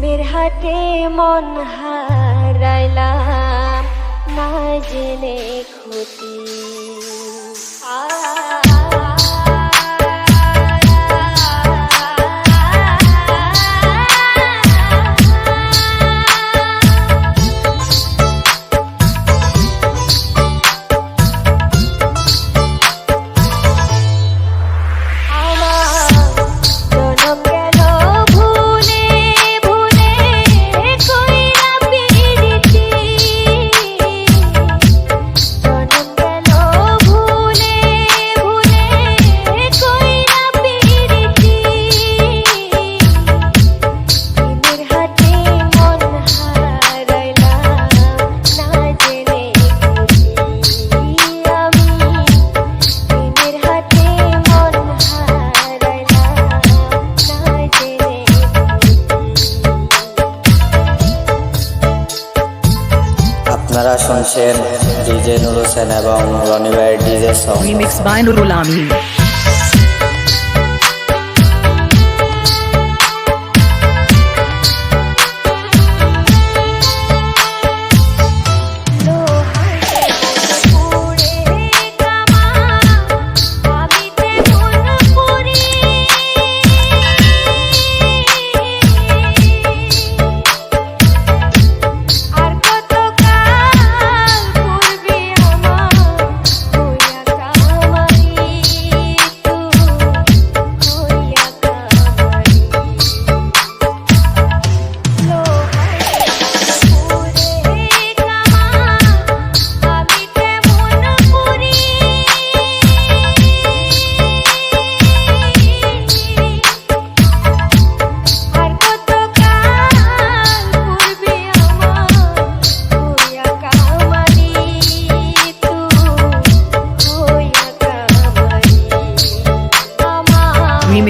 প্রেমের হাতে মন হারাইলাম না জেনে ক্ষতি। শের ডিজে নুর হোসেন এবং রনি ভাইয়ের DJ song mix by Nurul Amin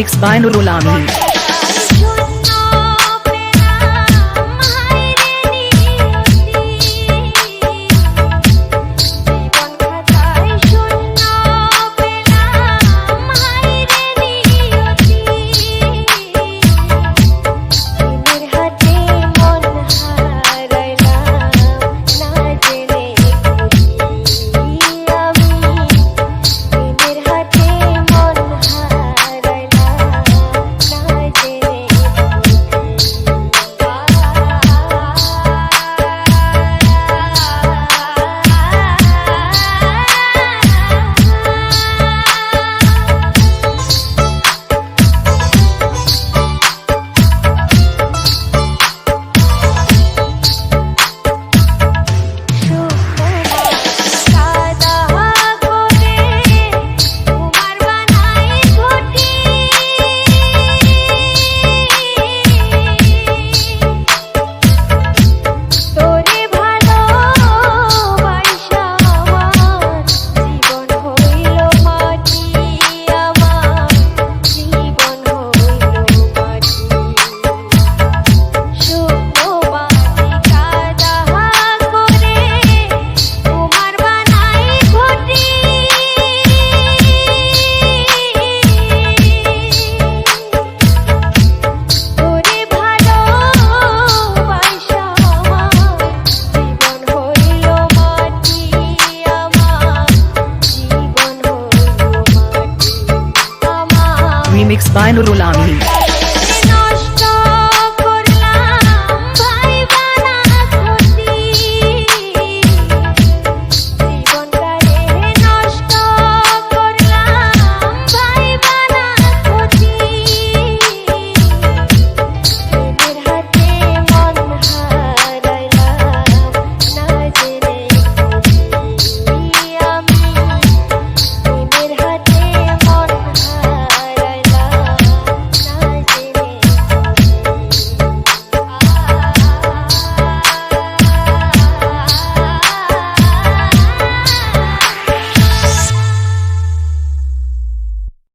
mixed by Nurul Amin. mixed by Nurul Amin.